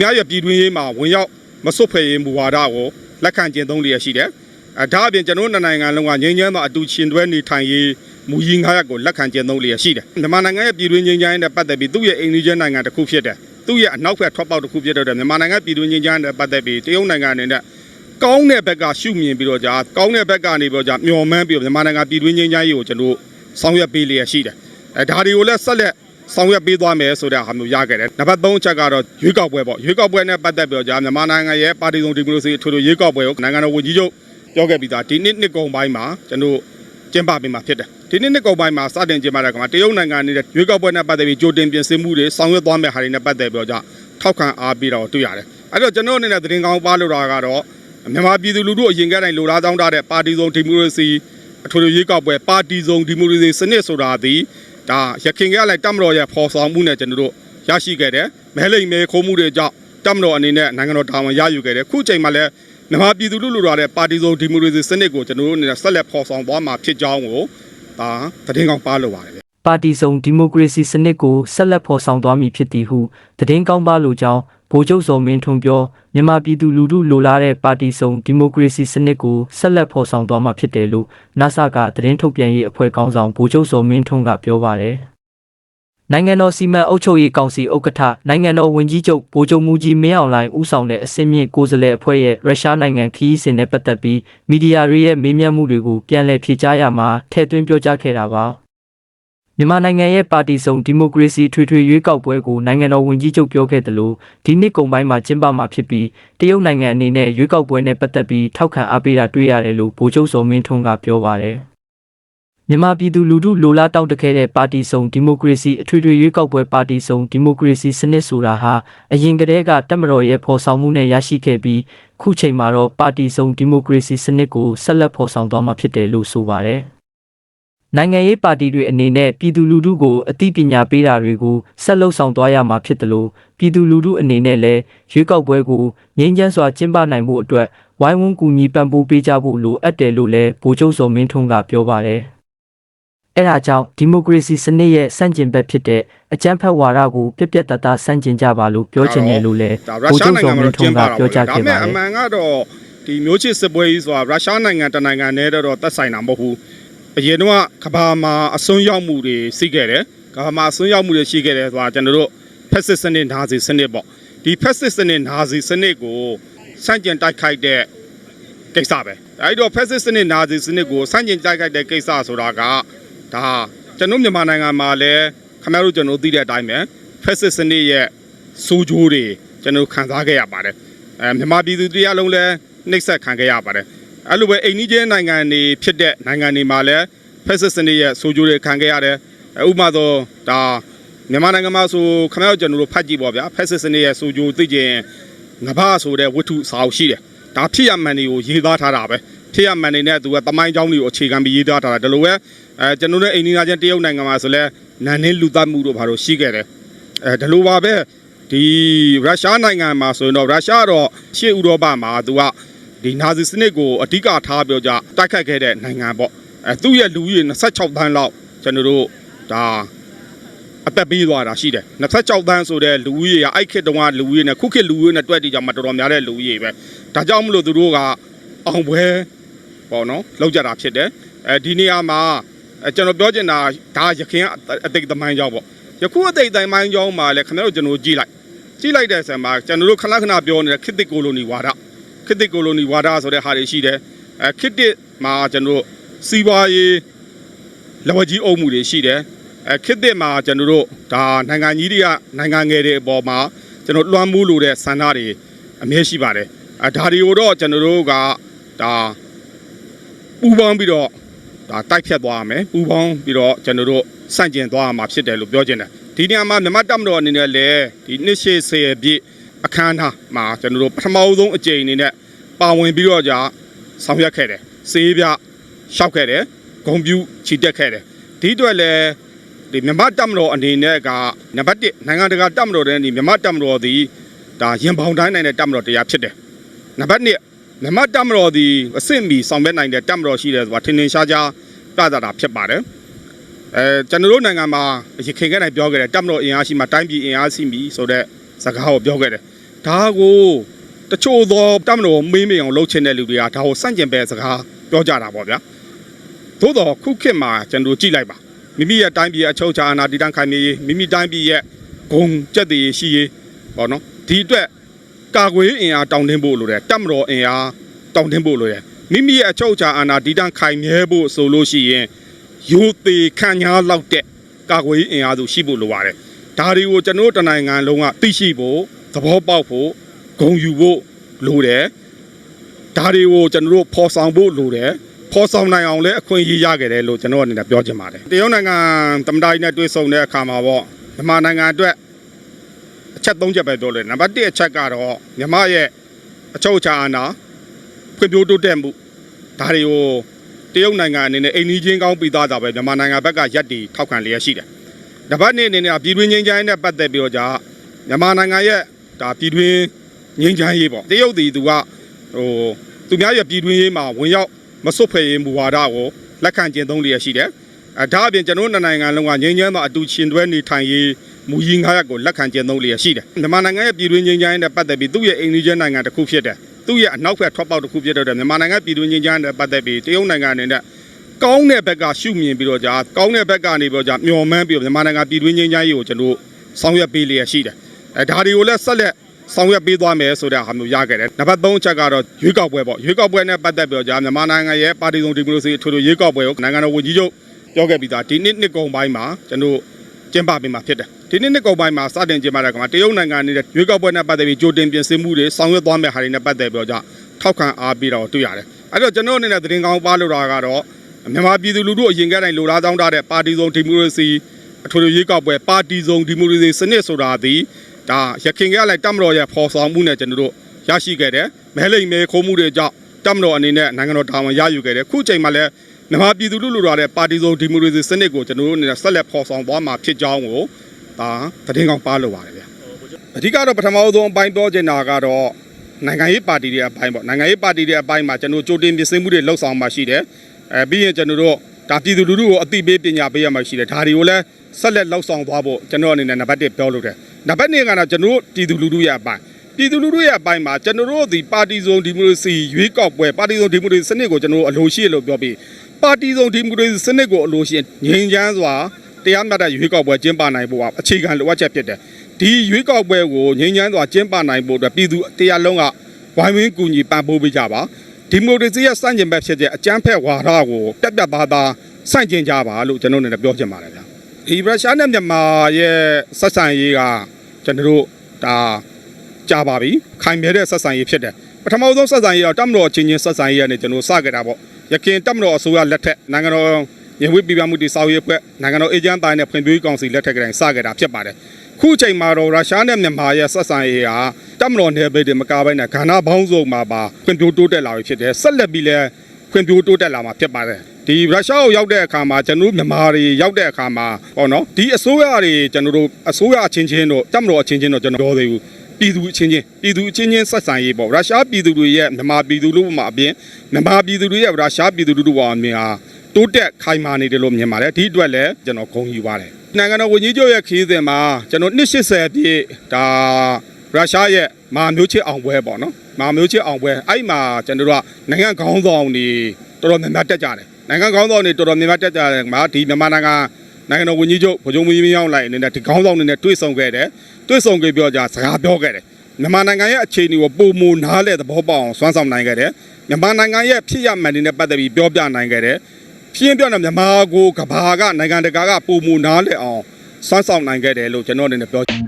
မြရပြည်တွင်းရေးမှာဝင်ရောက်မစွတ်ဖက်ရေးမူဝါဒကိုလက်ခံကျင့်သုံးလျက်ရှိတယ်အဲဒါအပြင်ကျွန်တော်တို့နှစ်နိုင်ငံလုံးကငြိမ်းချမ်းသောအတူရှင်တွဲနေထိုင်ရေးမူရင်းငါးရပ်ကိုလက်ခံကျင့်သုံးလျက်ရှိတယ်မြန်မာနိုင်ငံရဲ့ပြည်တွင်းငြိမ်းချမ်းရေးနဲ့ပတ်သက်ပြီးသူ့ရဲ့အိမ်နီးချင်းနိုင်ငံတစ်ခုဖြစ်တယ်သူ့ရဲ့အနောက်ဘက်ထွက်ပေါက်တစ်ခုဖြစ်တဲ့အတွက်မြန်မာနိုင်ငံပြည်တွင်းငြိမ်းချမ်းရေးနဲ့ပတ်သက်ပြီးတရုတ်နိုင်ငံအနေနဲ့ကောင်းတဲ့ဘက်ကရှုမြင်ပြီးတော့ကြာကောင်းတဲ့ဘက်ကနေပြီးတော့ကြာမျှော်မှန်းပြီးတော့မြန်မာနိုင်ငံပြည်တွင်းငြိမ်းချမ်းရေးကိုကျွန်တော်တို့ဆောင်ရွက်ပေးလျက်ရှိတယ်အဲဒါတွေကိုလည်းဆက်လက် ဆောင်ရွက်ပေးသွားမယ်ဆိုတဲ့ဟာမျိုးရခဲ့တယ်။နံပါတ်3ချက်ကတော့ရွေးကောက်ပွဲပေါ့။ရွေးကောက်ပွဲနဲ့ပတ်သက်ပြီးတော့ကြာမြန်မာနိုင်ငံရဲ့ပါတီစုံဒီမိုကရေစီအထွေထွေရွေးကောက်ပွဲကိုနိုင်ငံတော်ဝန်ကြီးချုပ်ပြောခဲ့ပြီးသားဒီနှစ်နှစ်ကုန်ပိုင်းမှာကျွန်တော်ကျင်းပပေးမှာဖြစ်တယ်။ဒီနှစ်နှစ်ကုန်ပိုင်းမှာစတင်ကျင်းပတဲ့ကမှာတရုတ်နိုင်ငံနေတဲ့ရွေးကောက်ပွဲနဲ့ပတ်သက်ပြီးကြိုတင်ပြင်ဆင်မှုတွေဆောင်ရွက်သွားမယ့်ဟာတွေနဲ့ပတ်သက်ပြီးတော့ကြာထောက်ခံအားပေးတော့တွေ့ရတယ်။အဲ့တော့ကျွန်တော်အနေနဲ့သတင်းကောင်းပါလို့တာကတော့မြန်မာပြည်သူလူထုအရင်ကတည်းကလိုလားတောင်းတတဲ့ပါတီစုံဒီမိုကရေစီအထွေထွေရွေးကောက်ပွဲပါတီစုံဒီမိုကရေစီစနစ်ဆိုတာဒီ ဒါရခင်ကလည်းတမတော်ရဲ့ဖော်ဆောင်မှုနဲ့ကျွန်တော်တို့ရရှိခဲ့တယ်မဲလိမ်မဲခိုးမှုတွေကြောင့်တမတော်အနေနဲ့နိုင်ငံတော်တာဝန်ရယူခဲ့တယ်ခုချိန်မှာလည်းမြန်မာပြည်သူလူထုလိုလာတဲ့ပါတီစုံဒီမိုကရေစီစနစ်ကိုကျွန်တော်တို့အနေနဲ့ဆက်လက်ဖော်ဆောင်သွားမှာဖြစ်ကြောင်းကိုဒါသတင်းကောင်းပါလို့ပါတယ်ဗျပါတီစုံဒီမိုကရေစီစနစ်ကိုဆက်လက်ဖော်ဆောင်သွားမည်ဖြစ်သည်ဟုသတင်းကောင်းပါလိုကြောင်း ဗိုလ်ချုပ်စောမင်းထွန်းပြောမြန်မာပြည်သူလူထုလိုလားတဲ့ပါတီစုံဒီမိုကရေစီစနစ်ကိုဆက်လက်ဖော်ဆောင်သွားမှာဖြစ်တယ်လို့ NASA ကသတင်းထုတ်ပြန်ရေးအဖွဲ့ခေါင်းဆောင်ဗိုလ်ချုပ်စောမင်းထွန်းကပြောပါတယ်နိုင်ငံတော်စီမံအုပ်ချုပ်ရေးကောင်စီဥက္ကဋ္ဌနိုင်ငံတော်ဝန်ကြီးချုပ်ဗိုလ်ချုပ်မူကြီးမင်းအောင်လှိုင်ဦးဆောင်တဲ့အစည်းအမြင့်ကိုယ်စားလှယ်အဖွဲ့ရဲ့ရုရှားနိုင်ငံခရီးစဉ်နဲ့ပတ်သက်ပြီးမီဒီယာတွေရဲ့မေးမြန်းမှုတွေကိုပြန်လည်ဖြေကြားရမှာထည့်သွင်းပြောကြားခဲ့တာပါ မြန်မာနိုင်ငံရဲ့ပါတီစုံဒီမိုကရေစီထွေထွေရွေးကောက်ပွဲကိုနိုင်ငံတော်ဝန်ကြီးချုပ်ပြောခဲ့တယ်လို့ဒီနှစ်ကုန်ပိုင်းမှာကျင်းပမှာဖြစ်ပြီးတရုတ်နိုင်ငံအနေနဲ့ရွေးကောက်ပွဲနဲ့ပတ်သက်ပြီးထောက်ခံအားပေးတာတွေ့ရတယ်လို့ဗိုလ်ချုပ်စောမင်းထွန်းကပြောပါတယ်မြန်မာပြည်သူလူထုလိုလားတောင်းတခဲ့တဲ့ပါတီစုံဒီမိုကရေစီအထွေထွေရွေးကောက်ပွဲပါတီစုံဒီမိုကရေစီစနစ်ဆိုတာဟာအရင်ကတည်းကတက်မတော်ရဲ့ဖော်ဆောင်မှုနဲ့ရရှိခဲ့ပြီးခုချိန်မှာတော့ပါတီစုံဒီမိုကရေစီစနစ်ကိုဆက်လက်ဖော်ဆောင်သွားမှာဖြစ်တယ်လို့ဆိုပါတယ် နိုင်ငံရေးပါတီတွေအနေနဲ့ပြည်သူလူထုကိုအသိပညာပေးတာတွေကိုဆက်လုပ်ဆောင်သွားရမှာဖြစ်တယ်လို့ပြည်သူလူထုအနေနဲ့လည်းရွေးကောက်ပွဲကိုငြိမ်းချမ်းစွာကျင်းပနိုင်မှုအတွက်ဝိုင်းဝန်းကူညီပံ့ပိုးပေးကြဖို့လိုအပ်တယ်လို့လည်းဗိုလ်ချုပ်စောမင်းထွန်းကပြောပါတယ်။အဲဒါကြောင့်ဒီမိုကရေစီစနစ်ရဲ့စန့်ကျင်ဘက်ဖြစ်တဲ့အကြမ်းဖက်ဝါဒကိုပြက်ပြက်တသားစန့်ကျင်ကြပါလို့ပြောချင်တယ်လို့လည်းဒါဗိုလ်ချုပ်စောမင်းထွန်းကပြောကြားခဲ့ပါဒါပေမဲ့တအယ်မှန်ကတော့ဒီမျိုးချစ်စစ်ပွဲကြီးဆိုတာရုရှားနိုင်ငံတနိုင်ငံနဲ့တော့သက်ဆိုင်တာမဟုတ်ဘူး အရင်တော့ကဘာမှာအစွန်းရောက်မှုတွေရှိခဲ့တယ်ကဘာမှာအစွန်းရောက်မှုတွေရှိခဲ့တယ်ဆိုတာကျွန်တော်တို့ဖက်စစ်စနစ်နာဇီစနစ်ပေါ့ဒီဖက်စစ်စနစ်နာဇီစနစ်ကိုစန့်ကျင်တိုက်ခိုက်တဲ့ကိစ္စပဲအဲဒီတော့ဖက်စစ်စနစ်နာဇီစနစ်ကိုစန့်ကျင်တိုက်ခိုက်တဲ့ကိစ္စဆိုတာကဒါကျွန်တော်မြန်မာနိုင်ငံမှာလည်းခင်ဗျားတို့ကျွန်တော်သိတဲ့အတိုင်းပဲဖက်စစ်စနစ်ရဲ့စိုးကြိုးတွေကျွန်တော်ခံစားခဲ့ရပါတယ်အဲမြန်မာပြည်သူတရားလုံးလည်းနှိပ်စက်ခံခဲ့ရပါတယ် အဲ့လိုပဲအိန္ဒိယနိုင်ငံတွေဖြစ်တဲ့နိုင်ငံတွေမှာလည်းဖက်စစ်စနစ်ရဲ့စိုးကြိုးတွေခံခဲ့ရတယ်အဲဥပမာဆိုဒါမြန်မာနိုင်ငံမှာဆိုခင်ဗျားတို့ကျွန်တော်တို့ဖတ်ကြည့်ပါဗျာဖက်စစ်စနစ်ရဲ့စိုးကြိုးသိကျင်ငဘာဆိုတဲ့ဝတ္ထုစာအုပ်ရှိတယ်ဒါဖြစ်ရမှန်တွေကိုရေးသားထားတာပဲဖြစ်ရမှန်တွေနဲ့သူကတမိုင်းကြောင်းတွေကိုအခြေခံပြီးရေးသားထားတာဒါလိုပဲအဲကျွန်တော်တို့အိန္ဒိယချင်းတရုတ်နိုင်ငံမှာဆိုလဲနန်နင်းလူသတ်မှုတို့ဘာလို့ရှိခဲ့တယ်အဲဒီလိုပါပဲဒီရုရှားနိုင်ငံမှာဆိုရင်တော့ရုရှားတော့ရှေ့ဥရောပမှာသူက ဒီနာဇီစနစ်ကိုအဓိကထားပြောကြတိုက်ခတ်ခဲ့တဲ့နိုင်ငံပေါ့အဲသူ့ရဲ့လူကြီး26တန်းလောက်ကျွန်တော်တို့ဒါအသက်ပေးသွားတာရှိတယ်26တန်းဆိုတဲ့လူဦးရေကအဲ့ခေတ်တုန်းကလူဦးရေနဲ့ခုခေတ်လူဦးရေနဲ့တွက်တည်ကြမှာတော်တော်များတဲ့လူဦးရေပဲဒါကြောင့်မလို့သူတို့ကအောင်ပွဲပေါ့နော်လောက်ကြတာဖြစ်တယ်အဲဒီနေရာမှာအဲကျွန်တော်ပြောချင်တာဒါရခင်ကအတိတ်သမိုင်းကြောင်းပေါ့ယခုအတိတ်သမိုင်းကြောင်းမှာလည်းခင်ဗျားတို့ကျွန်တော်ကြည့်လိုက်ကြည့်လိုက်တဲ့ဆံမှာကျွန်တော်တို့ခဏခဏပြောနေတဲ့ခေတ်သစ်ကိုလိုနီဝါဒ ခေတ်သစ်ကိုလိုနီဝါဒဆိုတဲ့ဟာတွေရှိတယ်အဲခေတ်သစ်မှာကျွန်တော်တို့စီးပွားရေးလက်ဝါကြီးအုပ်မှုတွေရှိတယ်အဲခေတ်သစ်မှာကျွန်တော်တို့ဒါနိုင်ငံကြီးတွေကနိုင်ငံငယ်တွေအပေါ်မှာကျွန်တော်လွှမ်းမိုးလိုတဲ့ဆန္ဒတွေအမြဲရှိပါတယ်အဲဒါတွေကိုတော့ကျွန်တော်တို့ကဒါပူပေါင်းပြီးတော့ဒါတိုက်ဖြတ်သွားရမယ်ပူပေါင်းပြီးတော့ကျွန်တော်တို့စန့်ကျင်သွားရမှာဖြစ်တယ်လို့ပြောချင်တယ်ဒီနေရာမှာမြမတက်မတော်အနေနဲ့လည်းဒီနှစ်ရှည်ဆယ်ပြည့် အခမ်းအနားမှာကျွန်တော်တို့ပထမဆုံးအကြိမ်အနေနဲ့ပါဝင်ပြီးတော့ကြာဆောင်ရွက်ခဲ့တယ်စေးပြရှောက်ခဲ့တယ်ဂုံပြူချီတက်ခဲ့တယ်ဒီအတွက်လည်းဒီမြမတက်မတော်အနေနဲ့ကနံပါတ်1နိုင်ငံတကာတက်မတော်တဲ့ဒီမြမတက်မတော်သည်ဒါရင်ပေါင်တိုင်းနိုင်တဲ့တက်မတော်တရားဖြစ်တယ်နံပါတ်2မြမတက်မတော်သည်အဆင့်မီဆောင်ရွက်နိုင်တဲ့တက်မတော်ရှိတယ်ဆိုတာထင်ထင်ရှားရှားပြသတာဖြစ်ပါတယ်အဲကျွန်တော်တို့နိုင်ငံမှာရခိုင်ကနိုင်ပြောခဲ့တယ်တက်မတော်အင်အားရှိမှတိုင်းပြည်အင်အားရှိပြီဆိုတော့ စကားကိုပြောခဲ့တယ်ဒါကိုတချို့သောတမတော်မေးမေးအောင်လှုပ်ချင်တဲ့လူတွေကဒါကိုစန့်ကျင်ပဲစကားပြောကြတာပေါ့ဗျာသို့တော့ခုခေတ်မှာကျွန်တော်တို့ကြည့်လိုက်ပါမိမိရဲ့တိုင်းပြည်ရဲ့အချုပ်အခြာအာဏာတည်တံ့ခိုင်မြဲရေးမိမိတိုင်းပြည်ရဲ့ဂုံကြက်တည်ရေးရှိရေးပေါ့နော်ဒီအတွက်ကာကွယ်ရေးအင်အားတောင်းတင်းဖို့လိုတယ်တမတော်အင်အားတောင်းတင်းဖို့လိုတယ်မိမိရဲ့အချုပ်အခြာအာဏာတည်တံ့ခိုင်မြဲဖို့ဆိုလို့ရှိရင်ယူသေးခံညာလောက်တဲ့ကာကွယ်ရေးအင်အားစုရှိဖို့လိုပါတယ် ဒါတွေကိုကျွန်တော်တို့တနိုင်ငံလုံးကသိရှိဖို့သဘောပေါက်ဖို့ဂုဏ်ယူဖို့လိုတယ်ဒါတွေကိုကျွန်တော်တို့ဖော်ဆောင်ဖို့လိုတယ်ဖော်ဆောင်နိုင်အောင်လည်းအခွင့်အရေးရခဲ့တယ်လို့ကျွန်တော်အနေနဲ့ပြောချင်ပါတယ်တရုတ်နိုင်ငံသမ္မတကြီးနဲ့တွေ့ဆုံတဲ့အခါမှာပေါ့မြန်မာနိုင်ငံအတွက်အချက်၃ချက်ပဲပြောလို့နံပါတ်၁အချက်ကတော့မြန်မာရဲ့အချုပ်အခြာအာဏာဖွံ့ဖြိုးတိုးတက်မှုဒါတွေကိုတရုတ်နိုင်ငံအနေနဲ့အိမ်နီးချင်းကောင်းပြီးသားတာပဲမြန်မာနိုင်ငံဘက်ကရက်တီထောက်ခံလျက်ရှိတယ် တပတ်နေ့အနေနဲ့ပြည်တွင်းငင်းချိုင်းနဲ့ပတ်သက်ပြီးတော့じゃမြန်မာနိုင်ငံရဲ့ဒါပြည်တွင်းငင်းချိုင်းရေးပေါ့တရုတ်ပြည်သူကဟိုသူများရဲ့ပြည်တွင်းရေးမှာဝင်ရောက်မစွတ်ဖက်ရေးမူဝါဒကိုလက်ခံကျင့်သုံးလျက်ရှိတယ်အဲဒါအပြင်ကျွန်တော်တို့နိုင်ငံလုံးကငင်းချမ်းမှာအတူရှင်တွဲနေထိုင်ရေးမူရင်းငါးရပ်ကိုလက်ခံကျင့်သုံးလျက်ရှိတယ်မြန်မာနိုင်ငံရဲ့ပြည်တွင်းငင်းချိုင်းနဲ့ပတ်သက်ပြီးသူ့ရဲ့အိမ်နီးချင်းနိုင်ငံတစ်ခုဖြစ်တယ်သူ့ရဲ့အနောက်ဘက်ထွက်ပေါက်တစ်ခုဖြစ်တဲ့အတွက်မြန်မာနိုင်ငံပြည်တွင်းငင်းချိုင်းနဲ့ပတ်သက်ပြီးတရုတ်နိုင်ငံအနေနဲ့ ကောင်းတဲ့ဘက်ကရှုမြင်ပြီးတော့ကြာကောင်းတဲ့ဘက်ကနေပြီးတော့ကြာမျော်မှန်းပြီးတော့မြန်မာနိုင်ငံပြည်တွင်းငြိမ်းချမ်းရေးကိုကျွန်တော်ဆောင်ရွက်ပေးလျက်ရှိတယ်အဲဒါတွေကိုလည်းဆက်လက်ဆောင်ရွက်ပေးသွားမယ်ဆိုတဲ့ဟာမျိုးရခဲ့တယ်။နံပါတ်3ချက်ကတော့ရွေးကောက်ပွဲပေါ့။ရွေးကောက်ပွဲနဲ့ပတ်သက်ပြီးတော့ကြာမြန်မာနိုင်ငံရဲ့ပါတီစုံဒီမိုကရေစီအထွေထွေရွေးကောက်ပွဲကိုနိုင်ငံတော်ဝန်ကြီးချုပ်ပြောခဲ့ပြီးသားဒီနှစ်နှစ်ကုန်ပိုင်းမှာကျွန်တော်ကျင်းပပေးမှာဖြစ်တယ်။ဒီနှစ်နှစ်ကုန်ပိုင်းမှာစတင်ကျင်းပတဲ့ကမှာတရုတ်နိုင်ငံနဲ့ရွေးကောက်ပွဲနဲ့ပတ်သက်ပြီးကြိုတင်ပြင်ဆင်မှုတွေဆောင်ရွက်သွားမယ့်ဟာတွေနဲ့ပတ်သက်ပြီးတော့ကြာထောက်ခံအားပေးတာကိုတွေ့ရတယ်။အဲ့တော့ကျွန်တော်အနေနဲ့သတင်းကောင်းပါလို့တာကတော့ မြန်မာပြည်သူလူထုအရင်ကတည်းကလိုလားတောင်းတတဲ့ပါတီစုံဒီမိုကရေစီအထွေထွေရွေးကောက်ပွဲပါတီစုံဒီမိုကရေစီစနစ်ဆိုတာဒီဒါရခင်ကလည်းတမတော်ရဲ့ဖော်ဆောင်မှုနဲ့ကျွန်တော်တို့ရရှိခဲ့တယ်မဲလိမ်မဲခိုးမှုတွေကြောင့်တမတော်အနေနဲ့နိုင်ငံတော်တာဝန်ရယူခဲ့တယ်ခုချိန်မှာလည်းမြန်မာပြည်သူလူထုလိုလားတဲ့ပါတီစုံဒီမိုကရေစီစနစ်ကိုကျွန်တော်တို့အနေနဲ့ဆက်လက်ဖော်ဆောင်သွားမှာဖြစ်ကြောင်းကိုဒါသတင်းကောင်းပါလို့ပါတယ်ဗျအဓိကတော့ပထမဆုံးအပိုင်းပြောချင်တာကတော့နိုင်ငံရေးပါတီတွေအပိုင်းပေါ့နိုင်ငံရေးပါတီတွေအပိုင်းမှာကျွန်တော်ကြိုတင်ပြင်ဆင်မှုတွေလှုပ်ဆောင်မှာရှိတယ် အဲပြီးရင်ကျွန်တော်တို့ဒါပြည်သူလူထုကိုအသိပေးပညာပေးရမှာရှိတယ်ဒါတွေကိုလည်းဆက်လက်လောက်ဆောင်သွားဖို့ကျွန်တော်အနေနဲ့နံပါတ်1ပြောလို့တယ်နံပါတ်2ကတော့ကျွန်တော်တို့ပြည်သူလူထုရဲ့အပိုင်းပြည်သူလူထုရဲ့အပိုင်းမှာကျွန်တော်တို့ဒီပါတီစုံဒီမိုကရေစီရွေးကောက်ပွဲပါတီစုံဒီမိုကရေစီစနစ်ကိုကျွန်တော်တို့အလိုရှိလို့ပြောပြီးပါတီစုံဒီမိုကရေစီစနစ်ကိုအလိုရှိငြိမ်းချမ်းစွာတရားမျှတရွေးကောက်ပွဲကျင်းပနိုင်ဖို့ကအခြေခံလိုအပ်ချက်ဖြစ်တယ်ဒီရွေးကောက်ပွဲကိုငြိမ်းချမ်းစွာကျင်းပနိုင်ဖို့အတွက်ပြည်သူတရားလုံးကဝိုင်းဝန်းကူညီပံ့ပိုးပေးကြပါ ဒီမိုကရေစီရဲ့စန့်ကျင်ဘက်ဖြစ်တဲ့အကြမ်းဖက်ဝါဒကိုပြတ်ပြတ်သားသားစန့်ကျင်ကြပါလို့ကျွန်တော်အနေနဲ့ပြောချင်ပါတယ်ဗျာဒီရုရှားနဲ့မြန်မာရဲ့ဆက်ဆံရေးကကျွန်တော်တို့ဒါကြာပါပြီခိုင်မြဲတဲ့ဆက်ဆံရေးဖြစ်တယ်ပထမဆုံးဆက်ဆံရေးတော့တမတော်ချင်းချင်းဆက်ဆံရေးကနေကျွန်တော်စခဲ့တာပေါ့ရခင်တမတော်အစိုးရလက်ထက်နိုင်ငံတော်ညီဝိပြည်ပမှုတည်ဆောက်ရေးအဖွဲ့နိုင်ငံတော်အေဂျင့်တိုင်းနဲ့ဖွံ့ဖြိုးရေးကောင်စီလက်ထက်ကတည်းကစခဲ့တာဖြစ်ပါတယ် ခုချိန်မှာတော့ရုရှားနဲ့မြန်မာရဲ့ဆက်ဆံရေးဟာတမတော်နယ်ပယ်တွေမကားပိုင်းနဲ့ဂါနာဘောင်းစုံမှာပါဖွံ့ဖြိုးတိုးတက်လာပြီဖြစ်တယ်ဆက်လက်ပြီးလည်းဖွံ့ဖြိုးတိုးတက်လာမှာဖြစ်ပါတယ်ဒီရုရှားကိုရောက်တဲ့အခါမှာကျွန်တော်တို့မြန်မာတွေရောက်တဲ့အခါမှာပေါ့နော်ဒီအစိုးရတွေကျွန်တော်တို့အစိုးရအချင်းချင်းတို့တမတော်အချင်းချင်းတို့ကျွန်တော်ပြောသေးဘူးပြည်သူအချင်းချင်းပြည်သူအချင်းချင်းဆက်ဆံရေးပေါ့ရုရှားပြည်သူတွေရဲ့မြန်မာပြည်သူလူ့မှာအပြင်မြန်မာပြည်သူတွေရဲ့ရုရှားပြည်သူလူထုပေါ်အမြင်ဟာတိုးတက်ခိုင်မာနေတယ်လို့မြင်ပါတယ်ဒီအတွက်လည်းကျွန်တော်ဂုဏ်ယူပါတယ် နိုင်ငံတော်ဝန်ကြီးချုပ်ရဲ့ခရီးစဉ်မှာကျွန်တော်280ပြည့်ဒါရုရှားရဲ့မာမျိုးချစ်အောင်ပွဲပေါ့နော်မာမျိုးချစ်အောင်ပွဲအဲ့မှာကျွန်တော်တို့ကနိုင်ငံခေါင်းဆောင်တွေတော်တော်များများတက်ကြတယ်နိုင်ငံခေါင်းဆောင်တွေတော်တော်များများတက်ကြတယ်မှာဒီမြန်မာနိုင်ငံနိုင်ငံတော်ဝန်ကြီးချုပ်ဗိုလ်ချုပ်မူကြီးမင်းအောင်လှိုင်အနေနဲ့ဒီခေါင်းဆောင်တွေနဲ့တွေ့ဆုံခဲ့တယ်တွေ့ဆုံခဲ့ပြောကြစကားပြောခဲ့တယ်မြန်မာနိုင်ငံရဲ့အခြေအနေကိုပုံမူနားလဲသဘောပေါက်အောင်စွမ်းဆောင်နိုင်ခဲ့တယ်မြန်မာနိုင်ငံရဲ့ဖြစ်ရမှန်တွေနဲ့ပတ်သက်ပြီးပြောပြနိုင်ခဲ့တယ် ပြင်းပြတဲ့မြန်မာကိုကဘာကနိုင်ငံတကာကပုံမူနားလဲအောင်စွမ်းဆောင်နိုင်ခဲ့တယ်လို့ကျွန်တော်အနေနဲ့ပြောချင်